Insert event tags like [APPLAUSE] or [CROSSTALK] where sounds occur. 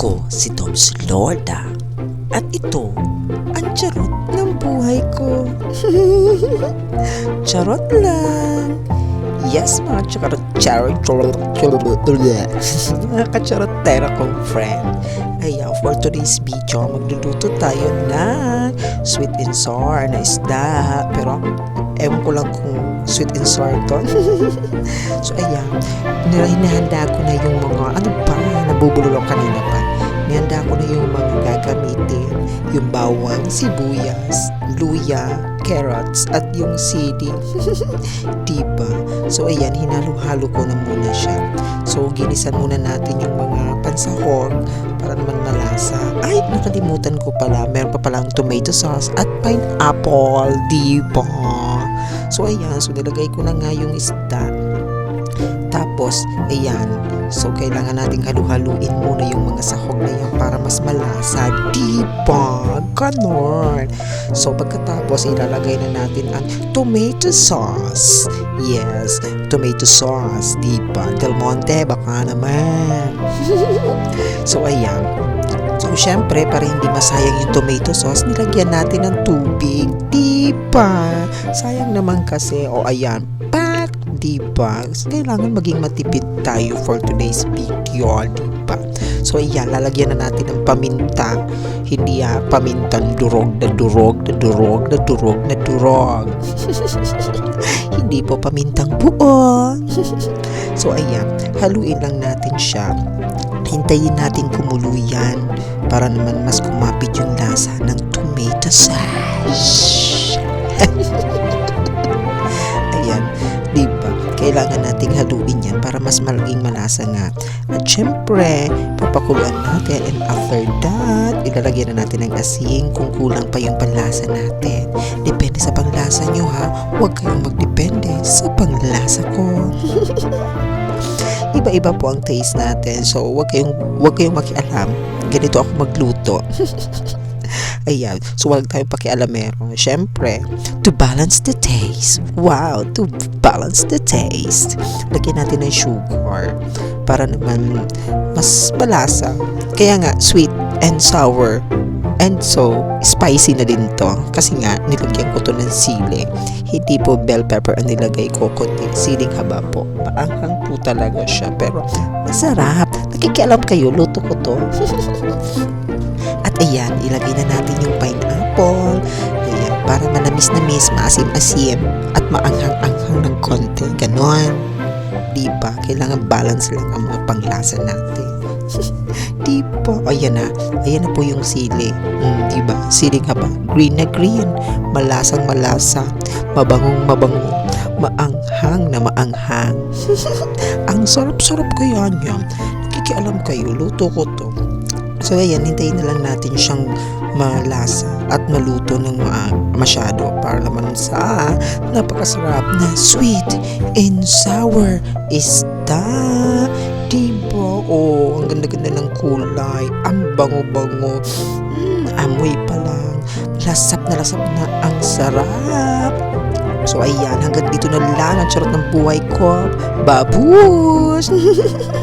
Ako si Tom Lorda. At ito ang charot ng buhay ko. [LAUGHS] charot lang. Yes, mga charot, charot, charot, charot, [LAUGHS] mga kacharotera kong friend. Ayan, for today's video, magluluto tayo ng sweet and sour na isda. Pero, ewan ko lang kung sweet and sour to. [LAUGHS] so, ayan, hinahanda ko na yung mga, ano ba, nabubulol ako kanina pa. Nihanda ko na yung mga gagamitin, yung bawang, sibuyas, luya, carrots, at yung sili. [LAUGHS] diba? So, ayan, hinalo-halo ko na muna siya. So, ginisan muna natin yung mga pansahog para naman malasa. Ay, nakalimutan ko pala. Meron pa palang tomato sauce at pineapple. Diba? So, ayan. So, nilagay ko na nga yung isda. Tapos, ayan. So, kailangan nating halu-haluin muna yung mga sahog na yan para mas malasa. Diba? Ganon. So, pagkatapos, ilalagay na natin ang tomato sauce. Yes, tomato sauce. Diba? Del Monte, baka naman. [LAUGHS] so, ayan. So, syempre, para hindi masayang yung tomato sauce, nilagyan natin ng tubig. Diba? Sayang naman kasi. O, ayan. Diba? Kailangan maging matipid tayo for today's video. Diba? So, ayan. Lalagyan na natin ng paminta. Hindi ah, pamintang durog na durog na durog na durog na durog. [LAUGHS] hindi po pamintang buo. so, ayan. Haluin lang natin siya hintayin natin kumulo yan para naman mas kumapit yung lasa ng tomato sauce. Kailangan nating haluin yan para mas malaging malasa nga. At syempre, papakuluan natin and after that, ilalagyan na natin ng asin kung kulang pa yung panlasa natin. Depende sa panlasa nyo ha, huwag kayong magdepende sa panlasa ko. [LAUGHS] iba-iba po ang taste natin. So, wag kayong, wag kayong makialam. Ganito ako magluto. [LAUGHS] Ayan. So, wag tayong pakialamero. Siyempre, to balance the taste. Wow, to balance the taste. Lagyan natin ng sugar para naman mas malasa. Kaya nga, sweet and sour And so, spicy na din to. Kasi nga, nilagyan ko to ng sili. Hindi po bell pepper ang nilagay ko, kundi siling haba po. Paanghang po talaga siya. Pero, masarap. Nakikialam kayo, luto ko to. [LAUGHS] Ayan, ilagay na natin yung pineapple. Ayan, para manamis-namis, maasim-asim, at maanghang-anghang ng konti. Ganon. Diba? Kailangan balance lang ang mga panglasa natin. [LAUGHS] Di ba? Ayan na. Ayan na po yung sili. Mm, di ba? Sili nga ba? Green na green. Malasang malasa. Mabangong mabango. Maanghang na maanghang. [LAUGHS] Ang sarap-sarap kaya niya. Nakikialam kayo. Luto ko to. So ayan, hintayin na lang natin siyang malasa at maluto ng ma- masyado para naman sa napakasarap na sweet and sour isda. Diba? Oh, ang ganda-ganda ng kulay. Ang bango-bango. Mm, amoy pa lang. Lasap na lasap na ang sarap. So ayan, hanggang dito na lang ang charot ng buhay ko. Babus! [LAUGHS]